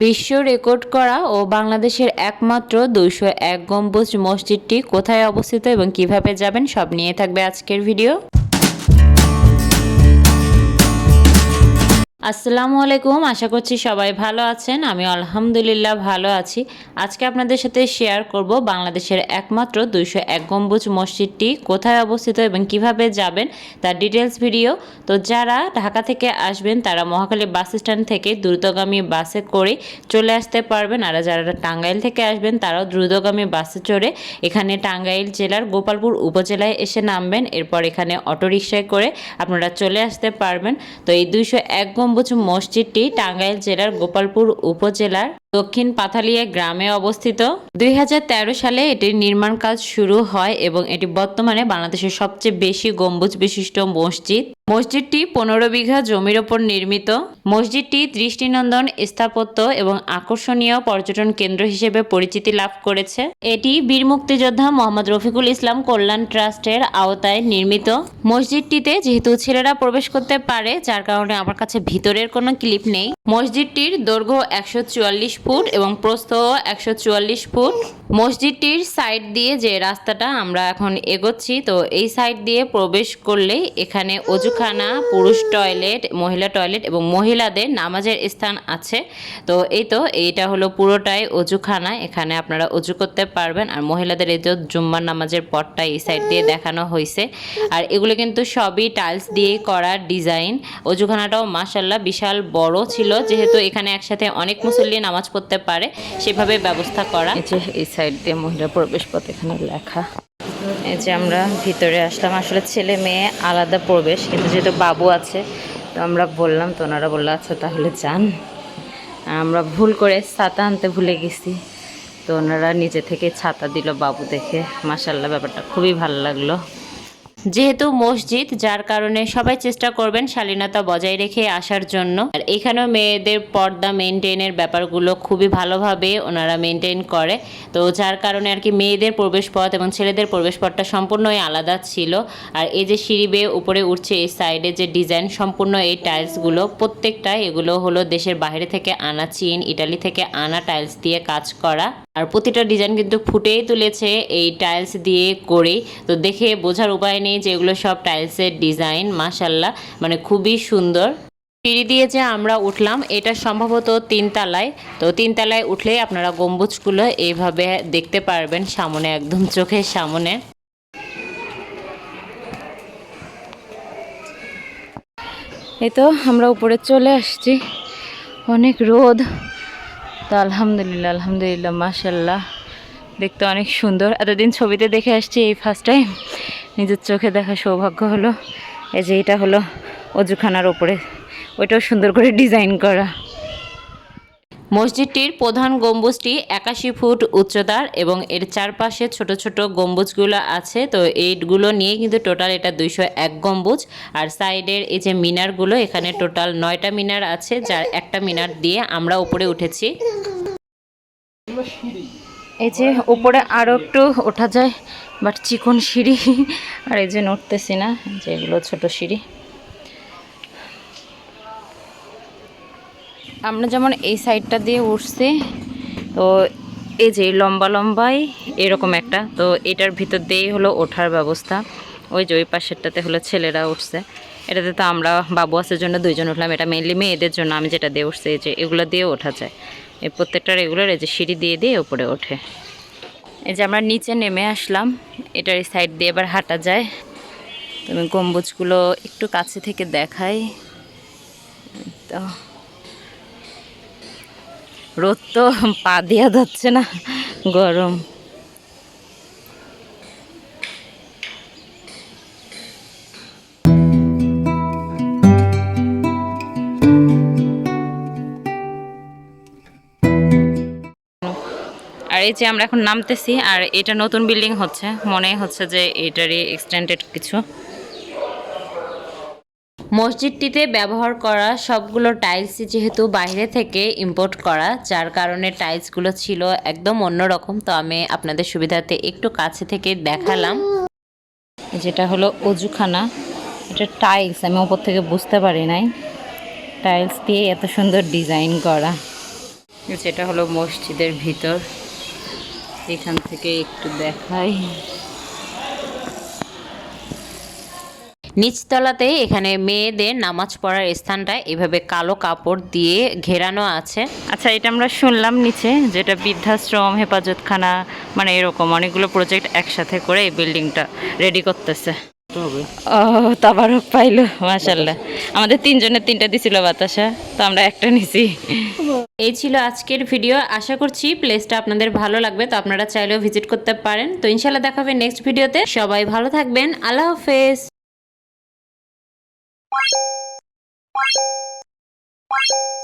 বিশ্ব রেকর্ড করা ও বাংলাদেশের একমাত্র দুইশো এক গম্বুজ মসজিদটি কোথায় অবস্থিত এবং কীভাবে যাবেন সব নিয়ে থাকবে আজকের ভিডিও। আসসালামু আলাইকুম, আশা করছি সবাই ভালো আছেন। আমি আলহামদুলিল্লাহ ভালো আছি। আজকে আপনাদের সাথে শেয়ার করব বাংলাদেশের একমাত্র দুইশো এক গম্বুজ মসজিদটি কোথায় অবস্থিত এবং কীভাবে যাবেন তার ডিটেলস ভিডিও তো যারা ঢাকা থেকে আসবেন, তারা মহাখালী বাস স্ট্যান্ড থেকে দ্রুতগামী বাসে করে চলে আসতে পারবেন। আর যারা টাঙ্গাইল থেকে আসবেন, তারাও দ্রুতগামী বাসে চড়ে এখানে টাঙ্গাইল জেলার গোপালপুর উপজেলায় এসে নামবেন। এরপর এখানে অটোরিকশায় করে আপনারা চলে আসতে পারবেন। তো এই দুইশো এক গম্বুজ মসজিদটি টাঙ্গাইল জেলার গোপালপুর উপজেলার দক্ষিণ পাথালিয়া গ্রামে অবস্থিত। দুই হাজার তেরো সালে এটির নির্মাণ কাজ শুরু হয় এবং এটি বর্তমানে বাংলাদেশের সবচেয়ে বেশি গম্বুজ বিশিষ্ট মসজিদ। মসজিদটি পনেরো বিঘা জমির ওপর নির্মিত। মসজিদটি দৃষ্টিনন্দন স্থাপত্য এবং আকর্ষণীয় পর্যটন কেন্দ্র হিসেবে পরিচিতি লাভ করেছে। এটি বীর মুক্তিযোদ্ধা মোহাম্মদ রফিকুল ইসলাম কল্যাণ ট্রাস্টের আওতায় নির্মিত। মসজিদটিতে যেহেতু ছেলেরা প্রবেশ করতে পারে, যার কারণে আমার কাছে ভিতরের কোনো ক্লিপ নেই। মসজিদটির দৈর্ঘ্য একশো চুয়াল্লিশ ফুট এবং প্রস্থ একশো চুয়াল্লিশ ফুট। মসজিদটির সাইড দিয়ে যে রাস্তাটা আমরা এখন এগোচ্ছি, তো এই সাইড দিয়ে প্রবেশ করলেই এখানে অজুখানা পুরুষ টয়লেট, মহিলা টয়লেট এবং মহিলাদের নামাজের স্থান আছে। তো এই তো, এইটা হলো পুরোটাই অজুখানা এখানে আপনারা অজু করতে পারবেন। আর মহিলাদের এই যে জুম্মার নামাজের পটটা এই সাইড দিয়ে দেখানো হয়েছে আর এগুলো কিন্তু সবই টাইলস দিয়ে করা ডিজাইন। অজুখানাটাও মাসাল্লাহ বিশাল বড় ছিল, যেহেতু এখানে একসাথে অনেক মুসল্লি নামাজ পড়তে পারে, সেভাবে ব্যবস্থা করা। যে এই সাইড দিয়ে মহিলা প্রবেশ পথ এখানে লেখা। এই যে আমরা ভিতরে আসলাম, আসলে ছেলে মেয়ে আলাদা প্রবেশ, কিন্তু যেহেতু বাবু আছে, তো আমরা বললাম, তো ওনারা বলল আচ্ছা তাহলে যান। আমরা ভুল করে ছাতা আনতে ভুলে গেছি। তো ওনারা নিজে থেকে ছাতা দিল বাবু দেখে। মাসাল্লাহ ব্যাপারটা খুবই ভালো লাগল। যেহেতু মসজিদ, যার কারণে সবাই চেষ্টা করবেন শালীনতা বজায় রেখে আসার জন্য। আর এখানেও মেয়েদের পর্দা মেনটেনের ব্যাপারগুলো খুবই ভালোভাবে ওনারা মেনটেন করে। তো যার কারণে আর কি মেয়েদের প্রবেশপথ এবং ছেলেদের প্রবেশপথটা সম্পূর্ণই আলাদা ছিল। আর এই যে সিঁড়ি বেয়ে উপরে উঠছে এই সাইডে যে ডিজাইন, সম্পূর্ণ এই টাইলসগুলো প্রত্যেকটা এগুলো হলো দেশের বাইরে থেকে আনা চীন, ইটালি থেকে আনা টাইলস দিয়ে কাজ করা। আর প্রতিটা ডিজাইন কিন্তু ফুটেই তুলেছে এই টাইলস দিয়ে করেই তো দেখে বোঝার উপায় নেই যে এগুলো সব টাইলসের ডিজাইন মাশাল্লাহ মানে খুবই সুন্দর। সিঁড়ি দিয়ে যে আমরা উঠলাম, এটা সম্ভবত তিনতলায়। তো তিনতলায় উঠলেই আপনারা গম্বুজগুলো এইভাবে দেখতে পারবেন সামনে, একদম চোখের সামনে। এই তো আমরা উপরে চলে আসছি। অনেক রোদ। তো আলহামদুলিল্লাহ আলহামদুলিল্লাহ মাসাল্লাহ দেখতে অনেক সুন্দর। এতদিন ছবিতে দেখে আসছি এই ফার্স্ট টাইম নিজের চোখে দেখা সৌভাগ্য হলো। এই যে এটা হলো অজুখানার ওপরে। ওইটাও সুন্দর করে ডিজাইন করা। মসজিদটির প্রধান গম্বুজটি একাশি ফুট উচ্চতার এবং এর চারপাশে ছোট ছোট গম্বুজগুলো আছে। তো এইগুলো নিয়ে কিন্তু টোটাল এটা দুইশো এক গম্বুজ। আর সাইডের এই যে মিনারগুলো, এখানে টোটাল নয়টা মিনার আছে, যার একটা মিনার দিয়ে আমরা উপরে উঠেছি। এই যে উপরে আরও একটু ওঠা যায়, বাট চিকন সিঁড়ি। আর এই যে নড়তেছি না যে এগুলো ছোট সিঁড়ি। আমরা যেমন এই সাইডটা দিয়ে উঠছি, তো এই যে লম্বা লম্বাই এরকম একটা, তো এটার ভিতর দিয়েই হলো ওঠার ব্যবস্থা। ওই যে ওই পাশেরটাতে হলো ছেলেরা উঠছে। এটাতে তো আমরা, বাবু আসার জন্য দুইজন উঠলাম, এটা মেনলি মেয়েদের জন্য আমি যেটা দিয়ে উঠছি, এই যে এগুলো দিয়ে ওঠা যায়। এই প্রত্যেকটার এগুলোর এই যে সিঁড়ি দিয়ে দিয়ে উপরে ওঠে। এই যে আমরা নিচে নেমে আসলাম, এটার এই সাইড দিয়ে এবার হাঁটা যায়। তুমি গম্বুজগুলো একটু কাছে থেকে দেখাই। তো রোদ তো পা দেওয়া যাচ্ছে না, গরম। আর এই যে আমরা এখন নামতেছি, আর এটা নতুন বিল্ডিং হচ্ছে। মনে হচ্ছে যে এটারই এক্সটেন্ডেড কিছু। মসজিদটিতে ব্যবহার করা সবগুলো টাইলসই যেহেতু বাইরে থেকে ইম্পোর্ট করা, যার কারণে টাইলসগুলো ছিল একদম অন্যরকম তো আমি আপনাদের সুবিধাতে একটু কাছে থেকে দেখালাম। যেটা হলো অজুখানা, এটা টাইলস আমি ওপর থেকে বুঝতে পারি নাই। টাইলস দিয়ে এত সুন্দর ডিজাইন করা। যেটা হলো মসজিদের ভিতর। এখান থেকে একটু দেখাই। নিচতলাতে এখানে মেয়েদের নামাজ পড়ার স্থানটা এভাবে কালো কাপড় দিয়ে ঘেরানো আছে। আচ্ছা এটা আমরা শুনলাম নিচে যেটা বৃদ্ধাশ্রম হেফাজতখানা মানে এরকম অনেকগুলো প্রজেক্ট একসাথে করে এই বিল্ডিংটা রেডি করতেছে। ও তাবারক পাইলো মাশাল্লাহ আমাদের তিনজনের তিনটা দিছিল বাতাসা তো আমরা একটা নিছি। এই ছিল আজকের ভিডিও আশা করছি প্লেসটা আপনাদের ভালো লাগবে তো আপনারা চাইলেও ভিজিট করতে পারেন। তো ইনশাল্লাহ দেখাবে নেক্সট ভিডিওতে সবাই ভালো থাকবেন। আল্লাহ হাফেজ। you